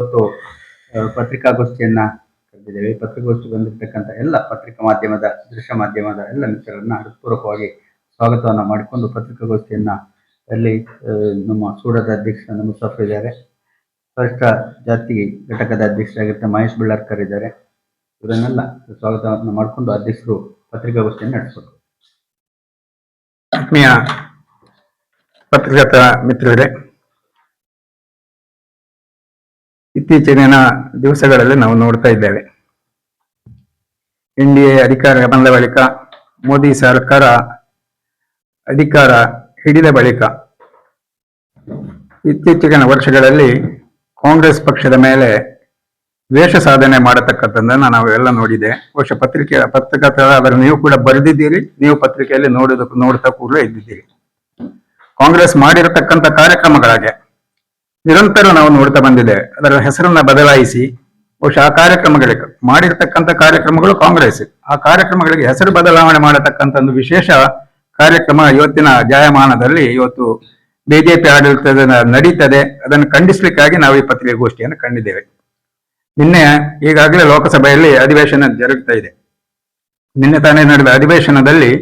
ಇವತ್ತು ಪತ್ರಿಕಾಗೋಷ್ಠಿಯನ್ನ ಕರೆದಿದ್ದೇವೆ. ಪತ್ರಿಕಾಗೋಷ್ಠಿ ಬಂದಿರತಕ್ಕಂಥ ಎಲ್ಲ ಪತ್ರಿಕಾ ಮಾಧ್ಯಮದ, ದೃಶ್ಯ ಮಾಧ್ಯಮದ ಎಲ್ಲ ಮಿತ್ರರನ್ನ ಹೃತ್ಪೂರ್ವಕವಾಗಿ ಸ್ವಾಗತವನ್ನ ಮಾಡಿಕೊಂಡು ಪತ್ರಿಕಾಗೋಷ್ಠಿಯನ್ನ ಅಲ್ಲಿ ನಮ್ಮ ಸೂಡದ ಅಧ್ಯಕ್ಷ ಮುಸ್ತಫ್ ಇದ್ದಾರೆ. ಪರಿಷ್ಠ ಜಾತಿ ಘಟಕದ ಅಧ್ಯಕ್ಷರಾಗಿರ್ತಾರೆ ಮಹೇಶ್ ಬಿಳ್ಳಾರ್ಕರ್ ಇದ್ದಾರೆ. ಇವರನ್ನೆಲ್ಲ ಸ್ವಾಗತವನ್ನು ಮಾಡಿಕೊಂಡು ಅಧ್ಯಕ್ಷರು ಪತ್ರಿಕಾಗೋಷ್ಠಿಯನ್ನು ನಡೆಸಬೇಕು. ಆತ್ಮೀಯ ಪತ್ರಕರ್ತ ಮಿತ್ರರೇ ಇತ್ತೀಚಿನ ದಿವಸಗಳಲ್ಲಿ ನಾವು ನೋಡ್ತಾ ಇದ್ದೇವೆ. ಎನ್ ಡಿ ಅಧಿಕಾರ ಬಂದ ಬಳಿಕ ಮೋದಿ ಸರ್ಕಾರ ಅಧಿಕಾರ ಹಿಡಿದ ಬಳಿಕ ಇತ್ತೀಚಿನ ವರ್ಷಗಳಲ್ಲಿ ಕಾಂಗ್ರೆಸ್ ಪಕ್ಷದ ಮೇಲೆ ದ್ವೇಷ ಸಾಧನೆ ಮಾಡತಕ್ಕಂಥದ್ದನ್ನ ನಾವೆಲ್ಲ ನೋಡಿದೆ. ವರ್ಷ ಪತ್ರಿಕೆ ಪತ್ರಕರ್ತರಾದರೂ ನೀವು ಕೂಡ ಬರೆದಿದ್ದೀರಿ, ನೀವು ಪತ್ರಿಕೆಯಲ್ಲಿ ನೋಡೋದಕ್ಕೂ ನೋಡ್ತಾ ಕೂಡ ಇದ್ದಿದ್ದೀರಿ. ಕಾಂಗ್ರೆಸ್ ಮಾಡಿರತಕ್ಕಂಥ ಕಾರ್ಯಕ್ರಮಗಳಿಗೆ ನಿರಂತರ ನಾವು ನೋಡ್ತಾ ಬಂದಿದೆ. ಅದರ ಹೆಸರನ್ನ ಬದಲಾಯಿಸಿ ಬಹುಶಃ ಆ ಕಾರ್ಯಕ್ರಮಗಳಿಗೆ ಮಾಡಿರ್ತಕ್ಕಂಥ ಕಾರ್ಯಕ್ರಮಗಳು ಕಾಂಗ್ರೆಸ್. ಆ ಕಾರ್ಯಕ್ರಮಗಳಿಗೆ ಹೆಸರು ಬದಲಾವಣೆ ಮಾಡತಕ್ಕಂಥ ಒಂದು ವಿಶೇಷ ಕಾರ್ಯಕ್ರಮ ಇವತ್ತಿನ ಜಾಯಮಾನದಲ್ಲಿ ಇವತ್ತು ಬಿಜೆಪಿ ಆಡಳಿತದ ನಡೀತದೆ. ಅದನ್ನು ಖಂಡಿಸಲಿಕ್ಕಾಗಿ ನಾವು ಈ ಪತ್ರಿಕಾಗೋಷ್ಠಿಯನ್ನು ಕಂಡಿದ್ದೇವೆ. ನಿನ್ನೆ ಈಗಾಗಲೇ ಲೋಕಸಭೆಯಲ್ಲಿ ಅಧಿವೇಶನ ಜರುಗ್ತಾ ಇದೆ. ನಿನ್ನೆ ತಾನೇ ನಡೆದ ಅಧಿವೇಶನದಲ್ಲಿ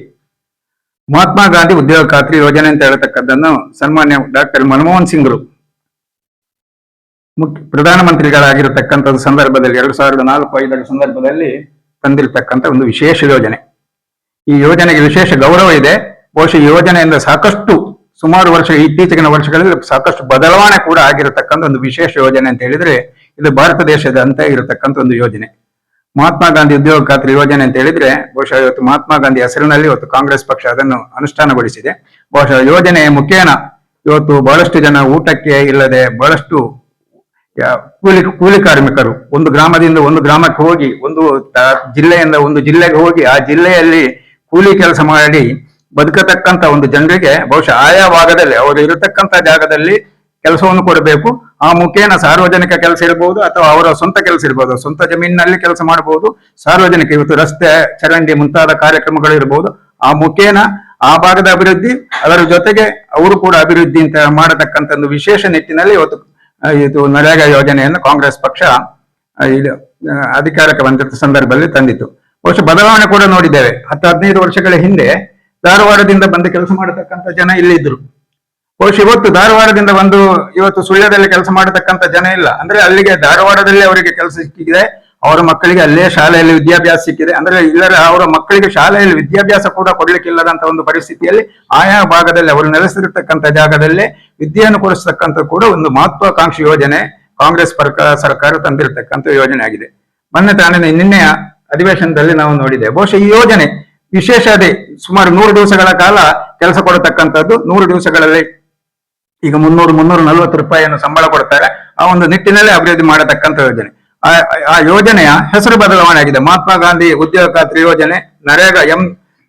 ಮಹಾತ್ಮ ಗಾಂಧಿ ಉದ್ಯೋಗ ಖಾತ್ರಿ ಯೋಜನೆ ಅಂತ ಹೇಳತಕ್ಕದ್ದನ್ನು ಸನ್ಮಾನ್ಯ ಡಾಕ್ಟರ್ ಮನಮೋಹನ್ ಸಿಂಗ್ರು ಮುಖ್ಯ ಪ್ರಧಾನಮಂತ್ರಿಗಳಾಗಿರತಕ್ಕಂಥ ಸಂದರ್ಭದಲ್ಲಿ ಎರಡು ಸಾವಿರದ ನಾಲ್ಕು ಐದರ ಸಂದರ್ಭದಲ್ಲಿ ತಂದಿರತಕ್ಕಂಥ ಒಂದು ವಿಶೇಷ ಯೋಜನೆ. ಈ ಯೋಜನೆಗೆ ವಿಶೇಷ ಗೌರವ ಇದೆ. ಬಹುಶಃ ಯೋಜನೆಯಿಂದ ಸಾಕಷ್ಟು ಸುಮಾರು ವರ್ಷ ಇತ್ತೀಚಿನ ವರ್ಷಗಳಲ್ಲಿ ಸಾಕಷ್ಟು ಬದಲಾವಣೆ ಕೂಡ ಆಗಿರತಕ್ಕಂಥ ಒಂದು ವಿಶೇಷ ಯೋಜನೆ ಅಂತ ಹೇಳಿದ್ರೆ ಇದು ಭಾರತ ದೇಶದ ಅಂತ ಇರತಕ್ಕಂಥ ಒಂದು ಯೋಜನೆ. ಮಹಾತ್ಮ ಗಾಂಧಿ ಉದ್ಯೋಗ ಖಾತ್ರಿ ಯೋಜನೆ ಅಂತ ಹೇಳಿದ್ರೆ ಬಹುಶಃ ಇವತ್ತು ಮಹಾತ್ಮ ಗಾಂಧಿ ಹೆಸರಿನಲ್ಲಿ ಇವತ್ತು ಕಾಂಗ್ರೆಸ್ ಪಕ್ಷ ಅದನ್ನು ಅನುಷ್ಠಾನಗೊಳಿಸಿದೆ. ಬಹುಶಃ ಯೋಜನೆಯ ಮುಖೇನ ಇವತ್ತು ಬಹಳಷ್ಟು ಜನ ಊಟಕ್ಕೆ ಇಲ್ಲದೆ ಬಹಳಷ್ಟು ಕೂಲಿ ಕೂಲಿ ಕಾರ್ಮಿಕರು. ಒಂದು ಗ್ರಾಮದಿಂದ ಒಂದು ಗ್ರಾಮಕ್ಕೆ ಹೋಗಿ, ಒಂದು ಜಿಲ್ಲೆಯಿಂದ ಒಂದು ಜಿಲ್ಲೆಗೆ ಹೋಗಿ, ಆ ಜಿಲ್ಲೆಯಲ್ಲಿ ಕೂಲಿ ಕೆಲಸ ಮಾಡಿ ಬದುಕತಕ್ಕಂತ ಒಂದು ಜನರಿಗೆ ಬಹುಶಃ ಆಯಾ ಭಾಗದಲ್ಲಿ ಅವರು ಇರತಕ್ಕಂತ ಜಾಗದಲ್ಲಿ ಕೆಲಸವನ್ನು ಕೊಡಬೇಕು. ಆ ಮುಖೇನ ಸಾರ್ವಜನಿಕ ಕೆಲಸ ಇರಬಹುದು ಅಥವಾ ಅವರ ಸ್ವಂತ ಕೆಲಸ ಇರಬಹುದು ಸ್ವಂತ ಜಮೀನಿನಲ್ಲಿ ಕೆಲಸ ಮಾಡಬಹುದು ಸಾರ್ವಜನಿಕ ಇವತ್ತು ರಸ್ತೆ, ಚರಂಡಿ ಮುಂತಾದ ಕಾರ್ಯಕ್ರಮಗಳು ಇರಬಹುದು ಆ ಮುಖೇನ ಆ ಭಾಗದ ಅಭಿವೃದ್ಧಿ, ಅದರ ಜೊತೆಗೆ ಅವರು ಕೂಡ ಅಭಿವೃದ್ಧಿ ಅಂತ ಮಾಡತಕ್ಕಂತ ಒಂದು ವಿಶೇಷ ನಿಟ್ಟಿನಲ್ಲಿ ಇವತ್ತು ಇದು ನರೇಗಾ ಯೋಜನೆಯನ್ನು ಕಾಂಗ್ರೆಸ್ ಪಕ್ಷ ಇದು ಅಧಿಕಾರಕ್ಕೆ ಬಂದಿದ್ದ ಸಂದರ್ಭದಲ್ಲಿ ತಂದಿತ್ತು. ಬಹುಶಃ ಬದಲಾವಣೆ ಕೂಡ ನೋಡಿದ್ದೇವೆ. ಹತ್ತು, ಹದಿನೈದು ವರ್ಷಗಳ ಹಿಂದೆ ಧಾರವಾಡದಿಂದ ಬಂದು ಕೆಲಸ ಮಾಡತಕ್ಕಂತ ಜನ ಇಲ್ಲಿದ್ರು ಬಹುಶಃ ಇವತ್ತು ಧಾರವಾಡದಿಂದ ಬಂದು ಇವತ್ತು ಸುಳ್ಯದಲ್ಲಿ ಕೆಲಸ ಮಾಡತಕ್ಕಂತ ಜನ ಇಲ್ಲ. ಅಂದ್ರೆ ಅಲ್ಲಿಗೆ, ಧಾರವಾಡದಲ್ಲಿ ಅವರಿಗೆ ಕೆಲಸ ಸಿಕ್ಕಿದೆ. ಅವರ ಮಕ್ಕಳಿಗೆ ಅಲ್ಲೇ ಶಾಲೆಯಲ್ಲಿ ವಿದ್ಯಾಭ್ಯಾಸ ಸಿಕ್ಕಿದೆ. ಅಂದ್ರೆ ಇಲ್ಲರ ಅವರ ಮಕ್ಕಳಿಗೆ ಶಾಲೆಯಲ್ಲಿ ವಿದ್ಯಾಭ್ಯಾಸ ಕೂಡ ಕೊಡ್ಲಿಕ್ಕಿಲ್ಲದಂತ ಒಂದು ಪರಿಸ್ಥಿತಿಯಲ್ಲಿ ಆಯಾ ಭಾಗದಲ್ಲಿ ಅವರು ನೆಲೆಸಿರ್ತಕ್ಕಂಥ ಜಾಗದಲ್ಲಿ ವಿದ್ಯೆಯನ್ನು ಕೊಡಿಸ್ತಕ್ಕಂಥ ಕೂಡ ಒಂದು ಮಹತ್ವಾಕಾಂಕ್ಷಿ ಯೋಜನೆ ಕಾಂಗ್ರೆಸ್ ಸರ್ಕಾರ ತಂದಿರತಕ್ಕಂಥ ಯೋಜನೆ ಆಗಿದೆ. ಮೊನ್ನೆ ತಾನೇ ನಿನ್ನೆಯ ಅಧಿವೇಶನದಲ್ಲಿ ನಾವು ನೋಡಿದೆ. ಬಹುಶಃ ಈ ಯೋಜನೆ ವಿಶೇಷ ಸುಮಾರು ನೂರು ದಿವಸಗಳ ಕಾಲ ಕೆಲಸ ಕೊಡತಕ್ಕಂಥದ್ದು. ನೂರು ದಿವಸಗಳಲ್ಲಿ ಈಗ ಮುನ್ನೂರು ಮುನ್ನೂರ ನಲವತ್ತು ರೂಪಾಯಿಯನ್ನು ಸಂಬಳ ಕೊಡ್ತಾರೆ. ಆ ಒಂದು ನಿಟ್ಟಿನಲ್ಲಿ ಅಭಿವೃದ್ಧಿ ಮಾಡತಕ್ಕಂಥ ಯೋಜನೆ. ಆ ಆ ಯೋಜನೆಯ ಹೆಸರು ಬದಲಾವಣೆ ಆಗಿದೆ ಮಹಾತ್ಮ ಗಾಂಧಿ ಉದ್ಯೋಗ ಖಾತ್ರಿ ಯೋಜನೆ ನರೇಗಾ ಎಂ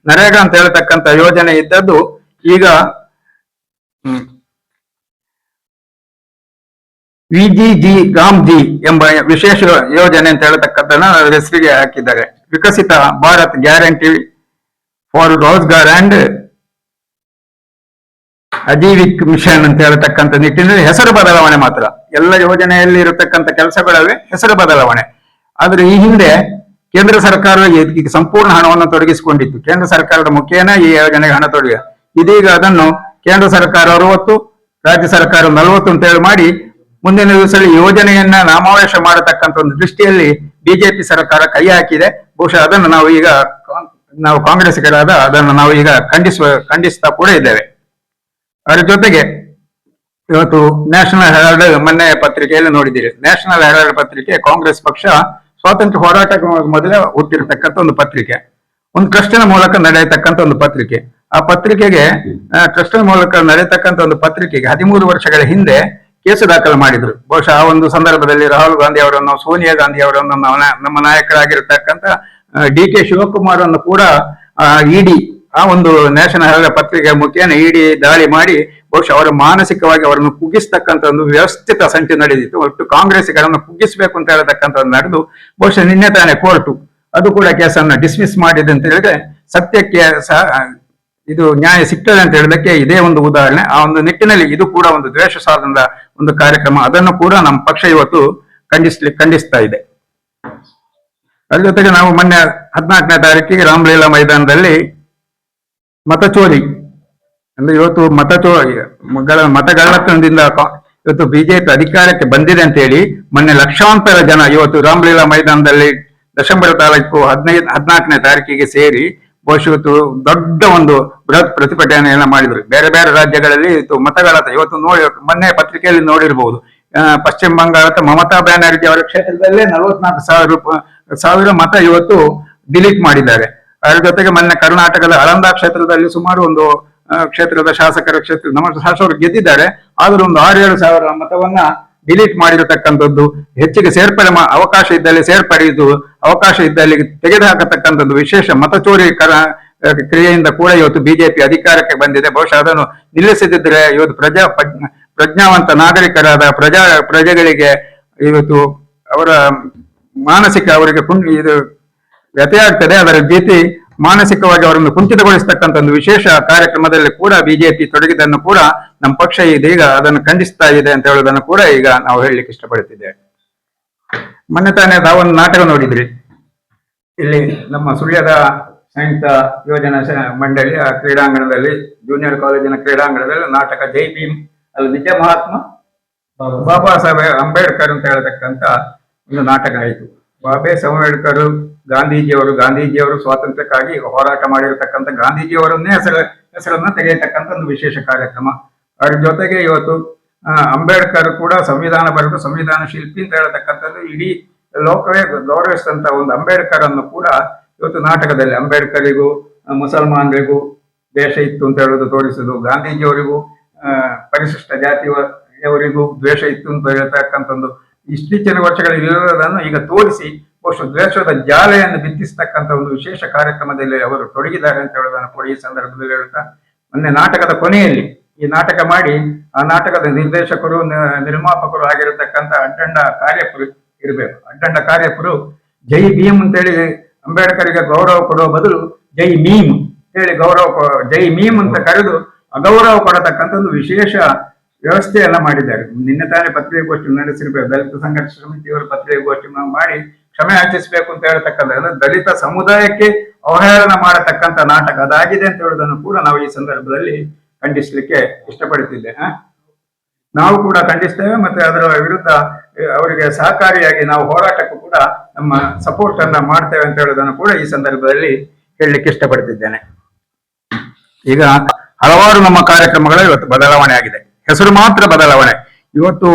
ನರೇಗಾ ಅಂತ ಹೇಳತಕ್ಕಂತ ಯೋಜನೆ ಇದ್ದದ್ದು ಈಗ ವಿಜಿಜಿ ಗಾಮ್ ಜಿ ಎಂಬ ವಿಶೇಷ ಯೋಜನೆ ಅಂತ ಹೇಳ್ತಕ್ಕಂಥನ್ನ ಅದರ ಹೆಸರಿಗೆ ಹಾಕಿದ್ದಾರೆ. Viksit Bharat guarantee for Rozgar and Ajeevika mission ಅಂತ ಹೇಳ್ತಕ್ಕಂಥ ನಿಟ್ಟಿನಲ್ಲಿ ಹೆಸರು ಬದಲಾವಣೆ ಮಾತ್ರ. ಎಲ್ಲ ಯೋಜನೆಯಲ್ಲಿ ಇರತಕ್ಕಂಥ ಕೆಲಸಗಳಲ್ಲಿ ಹೆಸರು ಬದಲಾವಣೆ. ಆದ್ರೆ ಈ ಹಿಂದೆ ಕೇಂದ್ರ ಸರ್ಕಾರ ಸಂಪೂರ್ಣ ಹಣವನ್ನು ತೊಡಗಿಸಿಕೊಂಡಿತ್ತು. ಕೇಂದ್ರ ಸರ್ಕಾರದ ಮುಖೇನ ಈ ಯೋಜನೆಗೆ ಹಣ ತೊಡಗಿದೆ ಇದೀಗ ಅದನ್ನು ಕೇಂದ್ರ ಸರ್ಕಾರ ಅರವತ್ತು, ರಾಜ್ಯ ಸರ್ಕಾರ ನಲವತ್ತು ಅಂತ ಹೇಳಿ ಮಾಡಿ ಮುಂದಿನ ದಿವಸದಲ್ಲಿ ಯೋಜನೆಯನ್ನ ನಾಮಾವೇಶ ಮಾಡತಕ್ಕಂಥ ಒಂದು ದೃಷ್ಟಿಯಲ್ಲಿ ಬಿಜೆಪಿ ಸರ್ಕಾರ ಕೈ ಹಾಕಿದೆ. ಬಹುಶಃ ಅದನ್ನು ನಾವು ಈಗ ನಾವು ಕಾಂಗ್ರೆಸ್ಗಳಾದ ಅದನ್ನು ನಾವು ಈಗ ಖಂಡಿಸುವ, ಖಂಡಿಸ್ತಾ ಕೂಡ ಇದ್ದೇವೆ. ಅದರ ಜೊತೆಗೆ ಇವತ್ತು ನ್ಯಾಷನಲ್ ಹೆರಾಲ್ಡ್ ಮೊನ್ನೆ ಪತ್ರಿಕೆಯಲ್ಲಿ ನೋಡಿದ್ದೀರಿ. ನ್ಯಾಷನಲ್ ಹೆರಾಲ್ಡ್ ಪತ್ರಿಕೆ ಕಾಂಗ್ರೆಸ್ ಪಕ್ಷ ಸ್ವಾತಂತ್ರ್ಯ ಹೋರಾಟ ಮೊದಲೇ ಹುಟ್ಟಿರ್ತಕ್ಕಂಥ ಒಂದು ಪತ್ರಿಕೆ. ಒಂದು ಟ್ರಸ್ಟಿನ ಮೂಲಕ ನಡೆಯತಕ್ಕಂಥ ಒಂದು ಪತ್ರಿಕೆ. ಆ ಪತ್ರಿಕೆಗೆ ಟ್ರಸ್ಟಿನ ಮೂಲಕ ನಡೆಯತಕ್ಕಂಥ ಒಂದು ಪತ್ರಿಕೆಗೆ ಹದಿಮೂರು ವರ್ಷಗಳ ಹಿಂದೆ ಕೇಸು ದಾಖಲು ಮಾಡಿದ್ರು. ಬಹುಶಃ ಆ ಒಂದು ಸಂದರ್ಭದಲ್ಲಿ ರಾಹುಲ್ ಗಾಂಧಿ ಅವರನ್ನು ಸೋನಿಯಾ ಗಾಂಧಿ ಅವರನ್ನು, ನಮ್ಮ ನಾಯಕರಾಗಿರ್ತಕ್ಕಂಥ ಡಿ ಕೆ ಶಿವಕುಮಾರ್ ಅನ್ನು ಕೂಡ ಇಡಿ ಆ ಒಂದು ನ್ಯಾಷನಲ್ ಹೆರಾಲ್ಡ್ ಪತ್ರಿಕೆ ಮುಖೇನ ಇಡಿ ದಾಳಿ ಮಾಡಿ ಬಹುಶಃ ಅವರ ಮಾನಸಿಕವಾಗಿ ಅವರನ್ನು ಕುಗ್ಗಿಸ್ತಕ್ಕಂಥ ಒಂದು ವ್ಯವಸ್ಥಿತ ಸಂಚು ನಡೆದಿತ್ತು. ಒಟ್ಟು ಕಾಂಗ್ರೆಸ್ಸಿಗರನ್ನು ಕುಗ್ಗಿಸಬೇಕು ಅಂತ ಹೇಳತಕ್ಕಂಥದ್ದು ನಡೆದು ಬಹುಶಃ ನಿನ್ನೆ ತಾನೇ ಕೋರ್ಟು. ಅದು ಕೂಡ ಕೇಸನ್ನು ಡಿಸ್ಮಿಸ್ ಮಾಡಿದೆ ಅಂತ ಹೇಳಿದ್ರೆ ಸತ್ಯಕ್ಕೆ ಸಹ ಇದು ನ್ಯಾಯ ಸಿಗ್ತದೆ ಅಂತ ಹೇಳೋದಕ್ಕೆ ಇದೇ ಒಂದು ಉದಾಹರಣೆ. ಆ ಒಂದು ನಿಟ್ಟಿನಲ್ಲಿ ಇದು ಕೂಡ ಒಂದು ದ್ವೇಷ ಸಾಧನದ ಒಂದು ಕಾರ್ಯಕ್ರಮ. ಅದನ್ನು ಕೂಡ ನಮ್ಮ ಪಕ್ಷ ಇವತ್ತು ಖಂಡಿಸ್ಲಿ, ಖಂಡಿಸ್ತಾ ಇದೆ. ಅದ್ರ ಜೊತೆಗೆ ನಾವು ಮೊನ್ನೆ ಹದಿನಾಲ್ಕನೇ ತಾರೀಕಿಗೆ ರಾಮಲೀಲಾ ಮೈದಾನದಲ್ಲಿ ಮತಚೋರಿ ಅಂದ್ರೆ ಇವತ್ತು ಮತ ಮಗಳ ಮತಗಳ್ಳತನದಿಂದ ಇವತ್ತು ಬಿಜೆಪಿ ಅಧಿಕಾರಕ್ಕೆ ಬಂದಿದೆ ಅಂತ ಹೇಳಿ ಮೊನ್ನೆ ಲಕ್ಷಾಂತರ ಜನ ಇವತ್ತು ರಾಮಲೀಲಾ ಮೈದಾನದಲ್ಲಿ ದಶಂಬರ ತಾಲೂಕು ಹದಿನೈದು, ಹದಿನಾಲ್ಕನೇ ತಾರೀಕಿಗೆ ಸೇರಿ ಬಹುಶಃ ಇವತ್ತು ದೊಡ್ಡ ಒಂದು ಬೃಹತ್ ಪ್ರತಿಭಟನೆಯನ್ನ ಮಾಡಿದ್ರು. ಬೇರೆ ಬೇರೆ ರಾಜ್ಯಗಳಲ್ಲಿ ಇವತ್ತು ಮತಗಳತ ಇವತ್ತು ನೋಡಿ, ಮೊನ್ನೆ ಪತ್ರಿಕೆಯಲ್ಲಿ ನೋಡಿರಬಹುದು ಪಶ್ಚಿಮ ಬಂಗಾಳದ ಮಮತಾ ಬ್ಯಾನರ್ಜಿ ಅವರ ಕ್ಷೇತ್ರದಲ್ಲೇ ನಲವತ್ನಾಲ್ಕು ಸಾವಿರ ಸಾವಿರ ಮತ ಇವತ್ತು ಡಿಲೀಟ್ ಮಾಡಿದ್ದಾರೆ. ಅದರ ಜೊತೆಗೆ ಮೊನ್ನೆ ಕರ್ನಾಟಕದ ಅಳಂದ ಕ್ಷೇತ್ರದಲ್ಲಿ ಸುಮಾರು ಒಂದು ಕ್ಷೇತ್ರದ ಶಾಸಕರ ಕ್ಷೇತ್ರ, ನಮ್ಮ ಶಾಸಕರು ಗೆದ್ದಿದ್ದಾರೆ. ಆದರೂ ಒಂದು ಆರು ಏಳು ಸಾವಿರ ಮತವನ್ನ ಡಿಲೀಟ್ ಮಾಡಿರತಕ್ಕಂಥದ್ದು, ಹೆಚ್ಚಿಗೆ ಸೇರ್ಪಡೆ ಅವಕಾಶ ಇದ್ದಲ್ಲಿ ಸೇರ್ಪಡೆಯುವುದು ಅವಕಾಶ ಇದ್ದಲ್ಲಿ ತೆಗೆದುಹಾಕತಕ್ಕಂಥದ್ದು ವಿಶೇಷ ಮತಚೋರಿ ಕರ ಕ್ರಿಯೆಯಿಂದ ಕೂಡ ಇವತ್ತು ಬಿಜೆಪಿ ಅಧಿಕಾರಕ್ಕೆ ಬಂದಿದೆ. ಬಹುಶಃ ಅದನ್ನು ನಿಲ್ಲಿಸದಿದ್ರೆ ಇವತ್ತು ಪ್ರಜಾ ಪ್ರಜ್ಞ- ಪ್ರಜ್ಞಾವಂತ ನಾಗರಿಕರಾದ ಪ್ರಜಾ, ಪ್ರಜೆಗಳಿಗೆ ಇವತ್ತು ಅವರ ಮಾನಸಿಕ, ಅವರಿಗೆ ಕುಂಡ್ ಇದು ವ್ಯತ್ಯಾಗ್ತದೆ ಅದರ ಜೊತೆ ಮಾನಸಿಕವಾಗಿ ಅವರನ್ನು ಕುಂಠಿತಗೊಳಿಸ್ತಕ್ಕಂಥ ಒಂದು ವಿಶೇಷ ಕಾರ್ಯಕ್ರಮದಲ್ಲಿ ಕೂಡ ಬಿಜೆಪಿ ತೊಡಗಿದ್ದನ್ನು ಕೂಡ ನಮ್ಮ ಪಕ್ಷ ಇದೀಗ ಅದನ್ನು ಖಂಡಿಸ್ತಾ ಇದೆ ಅಂತ ಹೇಳೋದನ್ನು ಕೂಡ ಈಗ ನಾವು ಹೇಳಲಿಕ್ಕೆ ಇಷ್ಟಪಡುತ್ತಿದ್ದೇವೆ. ಮೊನ್ನೆ ತಾನೇ ತಾವೊಂದು ನಾಟಕ ನೋಡಿದ್ರಿ. ಇಲ್ಲಿ ನಮ್ಮ ಸುಳ್ಯದ ಸಂಯುಕ್ತ ಯೋಜನಾ ಮಂಡಳಿಯ ಕ್ರೀಡಾಂಗಣದಲ್ಲಿ ಜೂನಿಯರ್ ಕಾಲೇಜಿನ ಕ್ರೀಡಾಂಗಣದಲ್ಲಿ ನಾಟಕ ಜೈ ಭೀಮ್ ಅಲ್ಲಿ ನಿಜ ಮಹಾತ್ಮ ಬಾಬಾ ಸಾಹೇಬ್ ಅಂಬೇಡ್ಕರ್ ಅಂತ ಹೇಳತಕ್ಕಂತ ಒಂದು ನಾಟಕ ಆಯಿತು. ಬಾಬೆ ಅಂಬೇಡ್ಕರ್ ಗಾಂಧೀಜಿಯವರು ಗಾಂಧೀಜಿಯವರು ಸ್ವಾತಂತ್ರ್ಯಕ್ಕಾಗಿ ಹೋರಾಟ ಮಾಡಿರತಕ್ಕಂಥ ಗಾಂಧೀಜಿಯವರನ್ನೇ ಹೆಸರು, ಹೆಸರನ್ನ ತೆಗೆಯತಕ್ಕಂಥ ಒಂದು ವಿಶೇಷ ಕಾರ್ಯಕ್ರಮ. ಅದ್ರ ಜೊತೆಗೆ ಇವತ್ತು ಅಂಬೇಡ್ಕರ್ ಕೂಡ ಸಂವಿಧಾನ ಬರೆದು ಸಂವಿಧಾನ ಶಿಲ್ಪಿ ಅಂತ ಹೇಳತಕ್ಕಂಥದ್ದು. ಇಡೀ ಲೋಕವೇ ಗೌರವಿಸಿದಂತ ಒಂದು ಅಂಬೇಡ್ಕರ್ ಅನ್ನು ಕೂಡ ಇವತ್ತು ನಾಟಕದಲ್ಲಿ, ಅಂಬೇಡ್ಕರಿಗೂ ಮುಸಲ್ಮಾನರಿಗೂ ದೇಶ ಇತ್ತು ಅಂತ ಹೇಳೋದು ತೋರಿಸುದು ಗಾಂಧೀಜಿಯವರಿಗೂ ಪರಿಶಿಷ್ಟ ಜಾತಿಯವರಿಗೂ ದ್ವೇಷ ಇತ್ತು ಅಂತ ಹೇಳ್ತಕ್ಕಂಥ ಒಂದು ಇತ್ತೀಚಿನ ವರ್ಷಗಳ ಇರೋದನ್ನು ಈಗ ತೋರಿಸಿ ಬಹುಶಃ ದ್ವೇಷದ ಜಾಲೆಯನ್ನು ಬಿತ್ತಿಸ್ತಕ್ಕಂಥ ಒಂದು ವಿಶೇಷ ಕಾರ್ಯಕ್ರಮದಲ್ಲಿ ಅವರು ತೊಡಗಿದ್ದಾರೆ ಅಂತ ಹೇಳೋದನ್ನು ಕೂಡ ಈ ಸಂದರ್ಭದಲ್ಲಿ ಹೇಳ್ತಾ, ಮೊನ್ನೆ ನಾಟಕದ ಕೊನೆಯಲ್ಲಿ ಈ ನಾಟಕ ಮಾಡಿ, ಆ ನಾಟಕದ ನಿರ್ದೇಶಕರು ನಿರ್ಮಾಪಕರು ಆಗಿರತಕ್ಕಂಥ ಅಡ್ಡಂಡ ಕಾರ್ಯಪುರು ಇರಬೇಕು. ಅಡ್ಡಂಡ ಕಾರ್ಯಪುರು ಜೈ ಭೀಮ್ ಅಂತೇಳಿ ಅಂಬೇಡ್ಕರ್ಗೆ ಗೌರವ ಕೊಡುವ ಬದಲು ಜೈ ಮೀಮ್ ಹೇಳಿ ಗೌರವ ಜೈ ಮೀಮ್ ಅಂತ ಕರೆದು ಅಗೌರವ ಕೊಡತಕ್ಕಂಥ ಒಂದು ವಿಶೇಷ ವ್ಯವಸ್ಥೆಯನ್ನ ಮಾಡಿದ್ದಾರೆ. ನಿನ್ನೆ ತಾನೇ ಪತ್ರಿಕಾಗೋಷ್ಠಿ ನಡೆಸಿರ್ಬೇಕು. ದಲಿತ ಸಂಘರ್ಷ ಸಮಿತಿಯವರು ಪತ್ರಿಕಾಗೋಷ್ಠಿ ಮಾಡಿ ಕ್ಷಮೆ ಯಾಚಿಸಬೇಕು ಅಂತ ಹೇಳ್ತಕ್ಕಂಥ ದಲಿತ ಸಮುದಾಯಕ್ಕೆ ಅವಹೇಳನ ಮಾಡತಕ್ಕಂಥ ನಾಟಕ ಅದಾಗಿದೆ ಅಂತ ಹೇಳೋದನ್ನು ಕೂಡ ನಾವು ಈ ಸಂದರ್ಭದಲ್ಲಿ ಖಂಡಿಸ್ಲಿಕ್ಕೆ ಇಷ್ಟಪಡುತ್ತಿದ್ದೆ? ನಾವು ಕೂಡ ಖಂಡಿಸ್ತೇವೆ ಮತ್ತೆ ಅದರ ವಿರುದ್ಧ ಅವರಿಗೆ ಸಹಕಾರಿಯಾಗಿ ನಾವು ಹೋರಾಟಕ್ಕೂ ಕೂಡ ನಮ್ಮ ಸಪೋರ್ಟ್ ಅನ್ನ ಮಾಡ್ತೇವೆ ಅಂತ ಹೇಳೋದನ್ನು ಕೂಡ ಈ ಸಂದರ್ಭದಲ್ಲಿ ಹೇಳಲಿಕ್ಕೆ ಇಷ್ಟಪಡ್ತಿದ್ದೇನೆ ಈಗ ಹಲವಾರು ನಮ್ಮ ಕಾರ್ಯಕ್ರಮಗಳು ಇವತ್ತು ಬದಲಾವಣೆ ಆಗಿದೆ ಹೆಸರು ಮಾತ್ರ ಬದಲಾವಣೆ. ಇವತ್ತು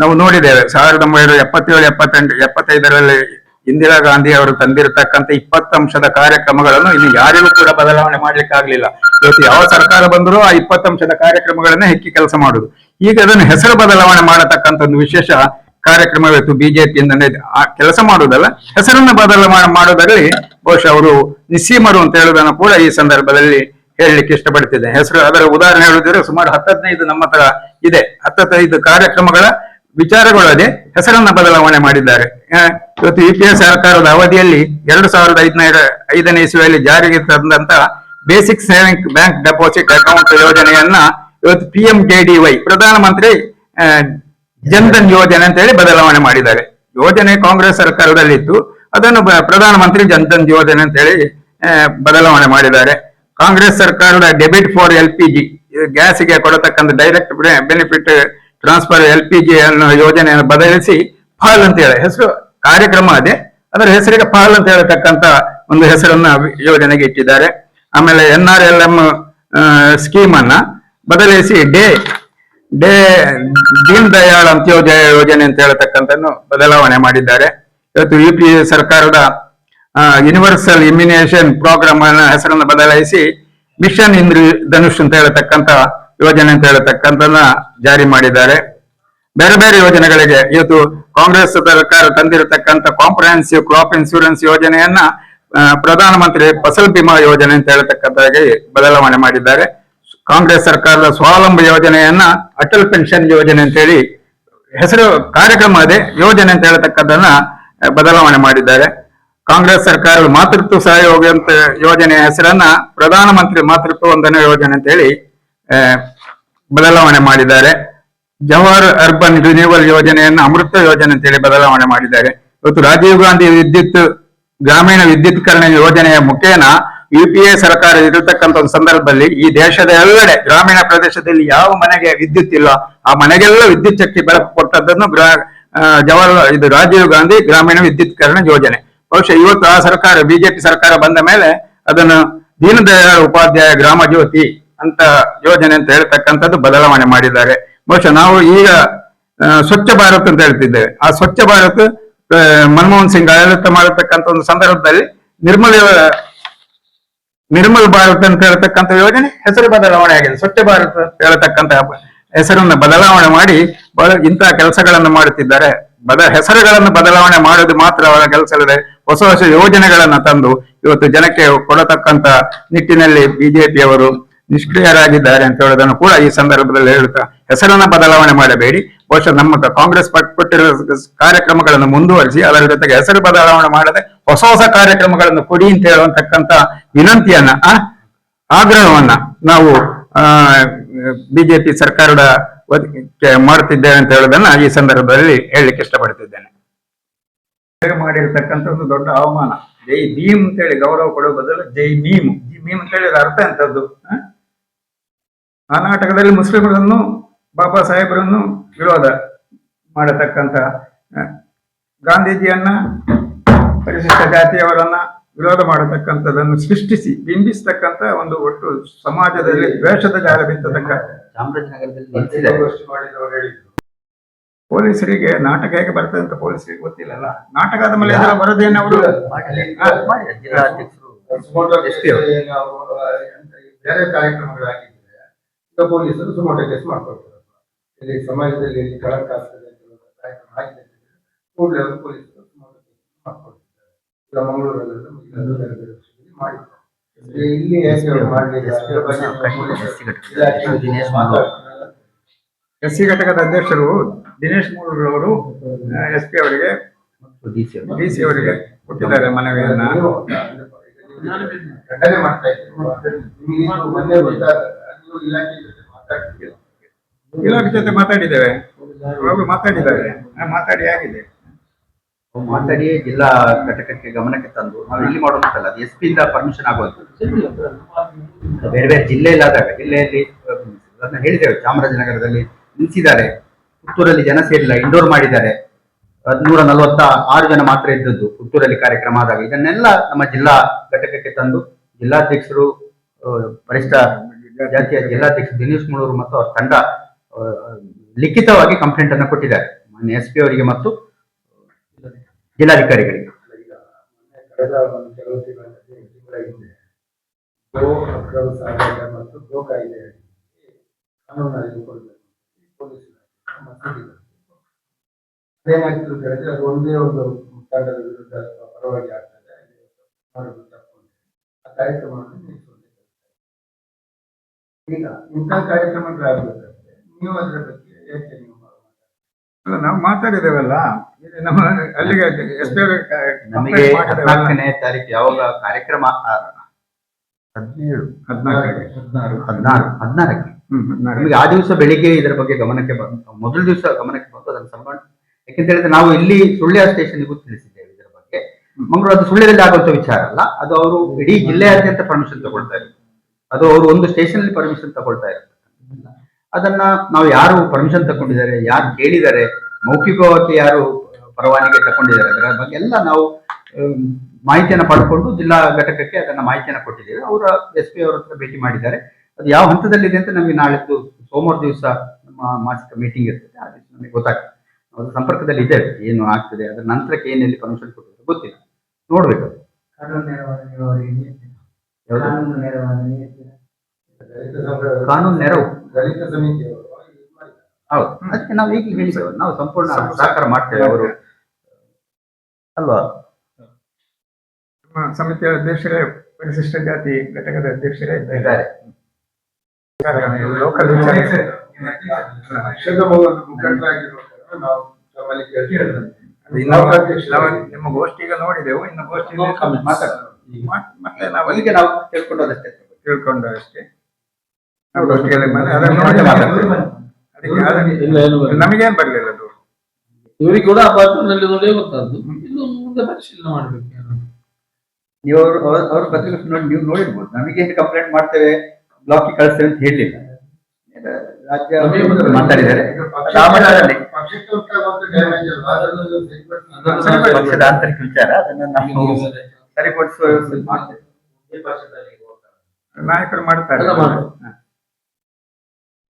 ನಾವು ನೋಡಿದ್ದೇವೆ, ಸಾವಿರದ ಒಂಬೈನೂರ ಎಪ್ಪತ್ತೇಳು, ಎಪ್ಪತ್ತೆಂಟು, ಎಪ್ಪತ್ತೈದರಲ್ಲಿ ಇಂದಿರಾ ಗಾಂಧಿ ಅವರು ತಂದಿರತಕ್ಕಂಥ ಇಪ್ಪತ್ತಂಶದ ಕಾರ್ಯಕ್ರಮಗಳನ್ನು ಇಲ್ಲಿ ಯಾರಿಗೂ ಕೂಡ ಬದಲಾವಣೆ ಮಾಡ್ಲಿಕ್ಕೆ ಆಗ್ಲಿಲ್ಲ ಇವತ್ತು ಯಾವ ಸರ್ಕಾರ ಬಂದರೂ ಆ ಇಪ್ಪತ್ತು ಅಂಶದ ಕಾರ್ಯಕ್ರಮಗಳನ್ನೇ ಹೆಕ್ಕಿ ಕೆಲಸ ಮಾಡುದು. ಈಗ ಅದನ್ನು ಹೆಸರು ಬದಲಾವಣೆ ಮಾಡತಕ್ಕಂಥ ಒಂದು ವಿಶೇಷ ಕಾರ್ಯಕ್ರಮ ಇವತ್ತು ಬಿಜೆಪಿಯಿಂದ ಆ ಕೆಲಸ ಮಾಡುವುದಲ್ಲ. ಹೆಸರನ್ನ ಬದಲಾವಣೆ ಮಾಡುವುದರಲ್ಲಿ ಬಹುಶಃ ಅವರು ನಿಸ್ಸೀಮರು ಅಂತ ಹೇಳುವುದನ್ನು ಕೂಡ ಈ ಸಂದರ್ಭದಲ್ಲಿ ಹೇಳಲಿಕ್ಕೆ ಇಷ್ಟಪಡ್ತಿದ್ದೆ ಹೆಸರು, ಅದರ ಉದಾಹರಣೆ ಹೇಳಿದ್ರೆ ಸುಮಾರು ಹತ್ತದೈದು ನಮ್ಮ ತರ ಇದೆ. ಹತ್ತದೈದು ಕಾರ್ಯಕ್ರಮಗಳ ವಿಚಾರಗಳು ಅದೇ ಹೆಸರನ್ನ ಬದಲಾವಣೆ ಮಾಡಿದ್ದಾರೆ. ಇವತ್ತು ಯು ಸರ್ಕಾರದ ಅವಧಿಯಲ್ಲಿ ಎರಡು ಸಾವಿರದ ಐದನೇ ಐದನೇ ಇಸ್ವಿಯಲ್ಲಿ ಜಾರಿಗೆ ತಂದಂತ basic saving bank deposit account ಯೋಜನೆಯನ್ನ ಇವತ್ತು P M K D Y Pradhan Mantri Jan Dhan ಯೋಜನೆ ಅಂತ ಹೇಳಿ ಬದಲಾವಣೆ ಮಾಡಿದ್ದಾರೆ. ಯೋಜನೆ ಕಾಂಗ್ರೆಸ್ ಸರ್ಕಾರದಲ್ಲಿ ಇತ್ತು ಅದನ್ನು ಪ್ರಧಾನಮಂತ್ರಿ ಜನ್ಧನ್ ಯೋಜನೆ ಅಂತ ಹೇಳಿ ಬದಲಾವಣೆ ಮಾಡಿದ್ದಾರೆ. ಕಾಂಗ್ರೆಸ್ ಸರ್ಕಾರದ debit for L P G ಗ್ಯಾಸ್ಗೆ ಕೊಡತಕ್ಕಂಥ direct benefit transfer L P G ಅನ್ನೋ ಯೋಜನೆಯನ್ನು ಬದಲಿಸಿ ಫಾಲ್ ಅಂತ ಹೇಳಿ. ಹೆಸರು ಕಾರ್ಯಕ್ರಮ ಅದೇ. ಅದರ ಹೆಸರಿಗೆ ಫಾಲ್ ಅಂತ ಹೇಳತಕ್ಕಂತ ಒಂದು ಹೆಸರನ್ನ ಯೋಜನೆಗೆ ಇಟ್ಟಿದ್ದಾರೆ. ಆಮೇಲೆ N R L M scheme ಅನ್ನ ಬದಲಿಸಿ ಡೇ ಡೇ, ದೀನ್ ದಯಾಳ್ ಅಂತ್ಯೋದಯ ಯೋಜನೆ ಅಂತ ಹೇಳತಕ್ಕಂತನು ಬದಲಾವಣೆ ಮಾಡಿದ್ದಾರೆ. ಇವತ್ತು ಯು ಪಿ ಸರ್ಕಾರದ ಯೂನಿವರ್ಸಲ್ ಇಮ್ಯುನೇಷನ್ ಪ್ರೋಗ್ರಾಮ್ ಅನ್ನ ಹೆಸರನ್ನು ಬದಲಾಯಿಸಿ ಮಿಷನ್ ಇಂದ್ರ ಧನುಷ್ ಅಂತ ಹೇಳತಕ್ಕಂತ ಯೋಜನೆ ಅಂತ ಹೇಳತಕ್ಕಂಥನ್ನ ಜಾರಿ ಮಾಡಿದ್ದಾರೆ. ಬೇರೆ ಬೇರೆ ಯೋಜನೆಗಳಿಗೆ ಇವತ್ತು ಕಾಂಗ್ರೆಸ್ ಸರ್ಕಾರ ತಂದಿರತಕ್ಕಂತ ಕಾಂಪ್ರಹೆನ್ಸಿವ್ ಕ್ರಾಪ್ ಇನ್ಶೂರೆನ್ಸ್ ಯೋಜನೆಯನ್ನ ಪ್ರಧಾನ ಮಂತ್ರಿ ಫಸಲ್ ಬಿಮಾ ಯೋಜನೆ ಅಂತ ಹೇಳತಕ್ಕಂತಾಗಿ ಬದಲಾವಣೆ ಮಾಡಿದ್ದಾರೆ. ಕಾಂಗ್ರೆಸ್ ಸರ್ಕಾರದ ಸ್ವಾವಲಂಬ ಯೋಜನೆಯನ್ನ ಅಟಲ್ ಪೆನ್ಷನ್ ಯೋಜನೆ ಅಂತ ಹೇಳಿ ಹೆಸರು, ಕಾರ್ಯಕ್ರಮ ಅದೇ, ಯೋಜನೆ ಅಂತ ಹೇಳತಕ್ಕದ್ದನ್ನ ಬದಲಾವಣೆ ಮಾಡಿದ್ದಾರೆ. ಕಾಂಗ್ರೆಸ್ ಸರ್ಕಾರದ ಮಾತೃತ್ವ ಸಹಯೋಗ ಅಂತ ಯೋಜನೆಯ ಹೆಸರನ್ನ ಪ್ರಧಾನಮಂತ್ರಿ ಮಾತೃತ್ವ ವಂದನೆ ಯೋಜನೆ ಅಂತ ಹೇಳಿ ಬದಲಾವಣೆ ಮಾಡಿದ್ದಾರೆ. ಜವಾಹರ್ ಅರ್ಬನ್ ರಿನ್ಯೂವಲ್ ಯೋಜನೆಯನ್ನು ಅಮೃತ ಯೋಜನೆ ಅಂತೇಳಿ ಬದಲಾವಣೆ ಮಾಡಿದ್ದಾರೆ. ಇವತ್ತು ರಾಜೀವ್ ಗಾಂಧಿ ವಿದ್ಯುತ್, ಗ್ರಾಮೀಣ ವಿದ್ಯುತ್ಕರಣ ಯೋಜನೆಯ ಮುಖೇನ ಯುಪಿಎ ಸರ್ಕಾರ ಇರತಕ್ಕಂತ ಒಂದು ಸಂದರ್ಭದಲ್ಲಿ ಈ ದೇಶದ ಎಲ್ಲೆಡೆ, ಗ್ರಾಮೀಣ ಪ್ರದೇಶದಲ್ಲಿ ಯಾವ ಮನೆಗೆ ವಿದ್ಯುತ್ ಇಲ್ಲ, ಆ ಮನೆಗೆಲ್ಲ ವಿದ್ಯುತ್ ಶಕ್ತಿ ಬೆಳಕು ಕೊಟ್ಟದ್ದನ್ನು ಗ್ರಾ ಜವಾಹರ್, ಇದು ರಾಜೀವ್ ಗಾಂಧಿ ಗ್ರಾಮೀಣ ವಿದ್ಯುತ್ಕರಣ ಯೋಜನೆ. ಬಹುಶಃ ಇವತ್ತು ಆ ಸರ್ಕಾರ, ಬಿಜೆಪಿ ಸರ್ಕಾರ ಬಂದ ಮೇಲೆ ಅದನ್ನು ದೀನದಯಾಳ್ ಉಪಾಧ್ಯಾಯ ಗ್ರಾಮ ಜ್ಯೋತಿ ಅಂತ ಯೋಜನೆ ಅಂತ ಹೇಳ್ತಕ್ಕಂಥದ್ದು ಬದಲಾವಣೆ ಮಾಡಿದ್ದಾರೆ. ಬಹುಶಃ ನಾವು ಈಗ ಸ್ವಚ್ಛ ಭಾರತ್ ಅಂತ ಹೇಳ್ತಿದ್ದೇವೆ. ಆ ಸ್ವಚ್ಛ ಭಾರತ್ ಮನಮೋಹನ್ ಸಿಂಗ್ ಆಡಳಿತ ಮಾಡತಕ್ಕಂಥ ಒಂದು ಸಂದರ್ಭದಲ್ಲಿ ನಿರ್ಮಲ, ನಿರ್ಮಲ್ ಭಾರತ್ ಅಂತ ಹೇಳ್ತಕ್ಕಂಥ ಯೋಜನೆ ಹೆಸರು ಬದಲಾವಣೆ ಆಗಿದೆ. ಸ್ವಚ್ಛ ಭಾರತ್ ಅಂತ ಹೇಳ್ತಕ್ಕಂಥ ಹೆಸರನ್ನ ಬದಲಾವಣೆ ಮಾಡಿ ಬಹಳ ಇಂತಹ ಕೆಲಸಗಳನ್ನು ಮಾಡುತ್ತಿದ್ದಾರೆ. ಬದ, ಹೆಸರುಗಳನ್ನು ಬದಲಾವಣೆ ಮಾಡೋದು ಮಾತ್ರ ಅವರ ಕೆಲಸ ಅಲ್ಲದೆ ಹೊಸ ಹೊಸ ಯೋಜನೆಗಳನ್ನ ತಂದು ಇವತ್ತು ಜನಕ್ಕೆ ಕೊಡತಕ್ಕಂತ ನಿಟ್ಟಿನಲ್ಲಿ ಬಿಜೆಪಿಯವರು ನಿಷ್ಕ್ರಿಯರಾಗಿದ್ದಾರೆ ಅಂತ ಹೇಳೋದನ್ನು ಕೂಡ ಈ ಸಂದರ್ಭದಲ್ಲಿ ಹೇಳುತ್ತಾ ಹೆಸರನ್ನ ಬದಲಾವಣೆ ಮಾಡಬೇಡಿ. ಬಹುಶಃ ನಮ್ಮ ಕಾಂಗ್ರೆಸ್ ಪಕ್ಷ ಕೊಟ್ಟಿರುವ ಕಾರ್ಯಕ್ರಮಗಳನ್ನು ಮುಂದುವರಿಸಿ ಅದರ ಜೊತೆಗೆ ಹೆಸರು ಬದಲಾವಣೆ ಮಾಡದೆ ಹೊಸ ಹೊಸ ಕಾರ್ಯಕ್ರಮಗಳನ್ನು ಕೊಡಿ ಅಂತ ಹೇಳುವಂತಕ್ಕಂತ ವಿನಂತಿಯನ್ನ ಆ, ಆಗ್ರಹವನ್ನ ನಾವು ಬಿಜೆಪಿ ಸರ್ಕಾರದ ಮಾಡುತ್ತಿದ್ದೇವೆ ಅಂತ ಹೇಳೋದನ್ನ ಈ ಸಂದರ್ಭದಲ್ಲಿ ಹೇಳಲಿಕ್ಕೆ ಇಷ್ಟಪಡ್ತಿದ್ದೇನೆ ಮಾಡಿರ್ತಕ್ಕಂಥ ಒಂದು ದೊಡ್ಡ ಅವಮಾನ. ಜೈ ಭೀಮ್ ಅಂತೇಳಿ ಗೌರವ ಕೊಡುವ ಬದಲು ಜೈ ಮೀಮ್. ಜೈ ಮೀಮ್ ಅಂತ ಹೇಳಿದ ಅರ್ಥ ಎಂತದ್ದು? ಆ? ನಾಟಕದಲ್ಲಿ ಮುಸ್ಲಿಮರನ್ನು ಬಾಬಾ ಸಾಹೇಬರನ್ನು ವಿರೋಧ ಮಾಡತಕ್ಕಂತ ಗಾಂಧೀಜಿಯನ್ನ ಪರಿಶಿಷ್ಟ ಜಾತಿಯವರನ್ನ ವಿರೋಧ ಮಾಡತಕ್ಕಂಥದ್ದನ್ನು ಸೃಷ್ಟಿಸಿ ಬಿಂಬಿಸತಕ್ಕಂತ ಒಂದು ಒಟ್ಟು ಸಮಾಜದಲ್ಲಿ ದ್ವೇಷದ ಜಾಲ ನಿಲ್ಸಿದ್ದಾರೆ ಪೊಲೀಸರಿಗೆ ನಾಟಕ ಹೇಗೆ ಬರ್ತದೆ ಅಂತ ಪೊಲೀಸರಿಗೆ ಗೊತ್ತಿಲ್ಲಲ್ಲ. ನಾಟಕದ ಮೇಲೆ ಅದರ ವರದಿಯನ್ನು ಅವರು? ಬೇರೆ ಕಾರ್ಯಕ್ರಮಗಳಾಗಿದ್ರೆ ಈಗ ಪೊಲೀಸರು ಸುಮೋಟೋ ಕೇಸ್ ಮಾಡ್ಕೊಳ್ತಾರೆ ಇಲ್ಲಿ ಸಮಾಜದಲ್ಲಿ ಇಲ್ಲಿ ಕಳಂಕ ಆಗ್ತದೆ ಆಗಿದೆ ಕೂಡಲೇ ಅವರು ಪೊಲೀಸರು ಸುಮೋಟೋ ಕೇಸ್ ಮಾಡ್ಕೊಳ್ತಿದ್ದಾರೆ ಈಗ ಮಂಗಳೂರಲ್ಲೆಲ್ಲ ಮಾಡಿದ್ದಾರೆ ಇಲ್ಲಿ- ಇಲ್ಲಿ ಹೇಗೆ ಅವ್ರು ಮಾಡ್ಲಿಲ್ಲ. ಎಸ್ ಸಿ ಘಟಕದ ಅಧ್ಯಕ್ಷರು ದಿನೇಶ್ ಮೂರೂರವರು ಎಸ್ ಪಿ ಅವರಿಗೆ ಮತ್ತು ಡಿ ಸಿ ಅವರಿಗೆ ಡಿ ಸಿ ಅವರಿಗೆ ಕೊಟ್ಟಿದ್ದಾರೆ ಮನವಿಯನ್ನ ಇಲಾಖೆ ಜೊತೆ ಮಾತಾಡಿದ್ದೇವೆ. ಮಾತಾಡಿದ್ದಾರೆ. ಮಾತಾಡಿ ಆಗಿದೆ. ಮಾತಾಡಿ ಜಿಲ್ಲಾ ಘಟಕಕ್ಕೆ ಗಮನಕ್ಕೆ ತಂದು ನಾವು ಇಲ್ಲಿ ಮಾಡೋದಕ್ಕಲ್ಲ ಅದು ಎಸ್ ಇಂದ ಪರ್ಮಿಷನ್ ಆಗೋದು. ಬೇರೆ ಬೇರೆ ಜಿಲ್ಲೆಯಲ್ಲಾದಾಗ ಜಿಲ್ಲೆಯಲ್ಲಿ ಅದನ್ನ ಹೇಳಿದ್ದೇವೆ ಚಾಮರಾಜನಗರದಲ್ಲಿ ನಿಲ್ಲಿಸಿದ್ದಾರೆ ಪುತ್ತೂರಲ್ಲಿ ಜನ ಸೇರಿಲ್ಲ ಇಂಡೋರ್ ಮಾಡಿದ್ದಾರೆ. ನೂರ ನಲವತ್ತ ಆರು ಜನ ಮಾತ್ರ ಇದ್ದದ್ದು ಪುತ್ತೂರಲ್ಲಿ ಕಾರ್ಯಕ್ರಮ ಆದಾಗ. ಇದನ್ನೆಲ್ಲ ನಮ್ಮ ಜಿಲ್ಲಾ ಘಟಕಕ್ಕೆ ತಂದು ಜಿಲ್ಲಾಧ್ಯಕ್ಷರು ಅಹ್, ಜಾತಿಯ ಜಿಲ್ಲಾಧ್ಯಕ್ಷ ದಿನೇಶ್ ಮುಳೂರು ಮತ್ತು ಅವರ ತಂಡ ಲಿಖಿತವಾಗಿ ಕಂಪ್ಲೇಂಟ್ ಅನ್ನು ಕೊಟ್ಟಿದ್ದಾರೆ. ಮಾನ್ಯ ಎಸ್ ಪಿ ಅವರಿಗೆ ಮತ್ತು ಜಿಲ್ಲಾಧಿಕಾರಿಗಳಿಗೆ. ಒಂದು ಅದು ಒಂದೇ ಒಂದು ವಿರುದ್ಧ ಪರವಾಗಿ ಆಗ್ತದೆ. ಆ ಈಗ ಇಂಥ ಕಾರ್ಯಕ್ರಮಗಳಾಗಬೇಕಾದ್ರೆ ನೀವು ಅದರ ಬಗ್ಗೆ ಯಾಕೆ ನೀವು ಅಲ್ಲ ನಾವು ಮಾತಾಡಿದ್ದೇವಲ್ಲ ಇಲ್ಲಿ ನಮ್ಮ ಅಲ್ಲಿಗೆ ಎಸ್ ನಮಗೆ ಹದಿನಾಲ್ಕನೇ ತಾರೀಕು ಯಾವಾಗ ಕಾರ್ಯಕ್ರಮ ಆ, ಹದಿನೇಳು ಹದಿನಾರು. ಹದಿನಾರು ಹದಿನಾರಕ್ಕೆ. ಹ್ಮ್. ನಮಗೆ ಆ ದಿವಸ ಬೆಳಿಗ್ಗೆ ಇದರ ಬಗ್ಗೆ ಗಮನಕ್ಕೆ ಬಂತು ಮೊದಲ ದಿವಸ ಗಮನಕ್ಕೆ ಬಂತು ಅದನ್ನು ಸಂಬಂಧ ಯಾಕೆಂತ ಹೇಳಿದ್ರೆ ನಾವು ಇಲ್ಲಿ ಸುಳ್ಯ ಸ್ಟೇಷನ್ಗೂ ತಿಳಿಸಿದ್ದೇವೆ ಇದರ ಬಗ್ಗೆ. ಮಂಗಳೂರು ಅದು ಸುಳ್ಯದಲ್ಲಿ ಆಗುವಂತ ವಿಚಾರ ಅಲ್ಲ ಅದು ಅವರು ಇಡೀ ಜಿಲ್ಲೆಯಾದ್ಯಂತ ಪರ್ಮಿಷನ್ ತಗೊಳ್ತಾ ಇದ್ದಾರೆ ಅದು ಅವರು ಒಂದು ಸ್ಟೇಷನ್ ಅಲ್ಲಿ ಪರ್ಮಿಷನ್ ತಗೊಳ್ತಾ ಇರ್ತಾರೆ ಅದನ್ನ ನಾವು ಯಾರು ಪರ್ಮಿಷನ್ ತಗೊಂಡಿದ್ದಾರೆ ಯಾರು ಕೇಳಿದ್ದಾರೆ ಮೌಖಿಕವಾಗಿ ಯಾರು ಪರವಾನಿಗೆ ತಗೊಂಡಿದ್ದಾರೆ ಅದರ ಬಗ್ಗೆ ಎಲ್ಲ ನಾವು ಮಾಹಿತಿಯನ್ನು ಪಡ್ಕೊಂಡು ಜಿಲ್ಲಾ ಘಟಕಕ್ಕೆ ಅದನ್ನ ಮಾಹಿತಿಯನ್ನು ಕೊಟ್ಟಿದ್ದೇವೆ. ಅವರ ಎಸ್ ಪಿ ಅವರ ಹತ್ರ ಭೇಟಿ ಮಾಡಿದ್ದಾರೆ. ಅದು ಯಾವ ಹಂತದಲ್ಲಿದೆ ಅಂತ ನಮಗೆ ನಾಳಿದ್ದು ಸೋಮವಾರ ದಿವಸ ನಮ್ಮ ಮಾಸಿಕ ಮೀಟಿಂಗ್ ಇರ್ತದೆ. ಆ ದಿವಸ ನಮಗೆ ಗೊತ್ತಾಗ್ತದೆ. ಅವರ ಸಂಪರ್ಕದಲ್ಲಿ ಇದ್ದೇವೆ ಏನು ಆಗ್ತದೆ ಅದರ ನಂತರಕ್ಕೆ ಏನೆಲ್ಲಿ ಪರ್ಮಿಷನ್ ಕೊಟ್ಟಿದ್ದಾರೆ ಗೊತ್ತಿಲ್ಲ. ನೋಡ್ಬೇಕು. ಅದು. ಕಾನೂನು ನೆರವು. ದಲಿತ ಸಮಿತಿಯವರು ಹೌದು. ಅದಕ್ಕೆ ನಾವು ಈಗ ಹೇಳಿದ್ದೇವೆ ನಾವು ಸಂಪೂರ್ಣ ಸಹಕಾರ ಮಾಡ್ತೇವೆ ಅವರು. ಅಲ್ವಾ? ಸಮಿತಿಯ ಅಧ್ಯಕ್ಷರೇ ಪರಿಶಿಷ್ಟ ಜಾತಿ ಘಟಕದ ಅಧ್ಯಕ್ಷರೇ ಇದ್ದಾರೆ. ಇದು ಲೋಕಲ್ ನಿಮ್ಮ ಗೋಷ್ಠಿಗೆ ನೋಡಿದೆವು ಇನ್ನು ಗೋಷ್ಠಿ ಮಾತಾಡ್ತೇವೆ. ಮತ್ತೆ ನಾವು ಅಲ್ಲಿಗೆ ನಾವು ತಿಳ್ಕೊಂಡದಷ್ಟೇ ತಿಳ್ಕೊಂಡು ಅಷ್ಟೇ ನಾವು ಗೋಷ್ಠಿಯಲ್ಲಿ ಬಂದು. ಅದನ್ನು ನೋಡಿ ಮಾತಾಡ್ತೇವೆ ಅದು ಇಲ್ಲ ಏನು ಬರಲಿಲ್ಲ. ನಮಗೇನ್ ಬರ್ಲಿಲ್ಲ ಅದು? ಇವರಿಗೆ ಕೂಡ ಅಪಾರ್ಟ್ಮೆಂಟ್ನಲ್ಲಿ ನೋಡೇ ಗೊತ್ತಾದ್ದು? ಇನ್ನು ಮುಂದೆ ಪರಿಶೀಲನೆ ಮಾಡ್ಬೇಕು ಏನು. ನೀವು ಅವರು ಅವ್ರ ಪತ್ರಿಕೆ ನೋಡಿ ನೀವು ನೋಡಿರ್ಬೋದು. ನಮಗೆ ಕಂಪ್ಲೇಂಟ್ ಮಾಡ್ತೇವೆ ಬ್ಲಾಕಿಗೆ ಕಳಿಸ್ತೇವೆ ಅಂತ ಹೇಳಲಿಲ್ಲ ರಾಜ್ಯ ಮಾತಾಡಿದ್ದಾರೆ. ರಾಮನಗರದಲ್ಲಿ ಪಕ್ಷಕ್ಕೆ ಉಂಟಾಗುವಂತ ಡ್ಯಾಮೇಜ್ ಅಲ್ವಾ ಅದನ್ನು ಸರಿಪಡಿಸಿ- ಅದನ್ನು ಪಕ್ಷದ ಆಂತರಿಕ ವಿಚಾರ. ಅದನ್ನ ನಾವು ಸರಿಪಡಿಸುವ ವ್ಯವಸ್ಥೆ ಮಾಡ್ತೇವೆ. ನಾಯಕರು ಮಾಡ್ತಾರೆ.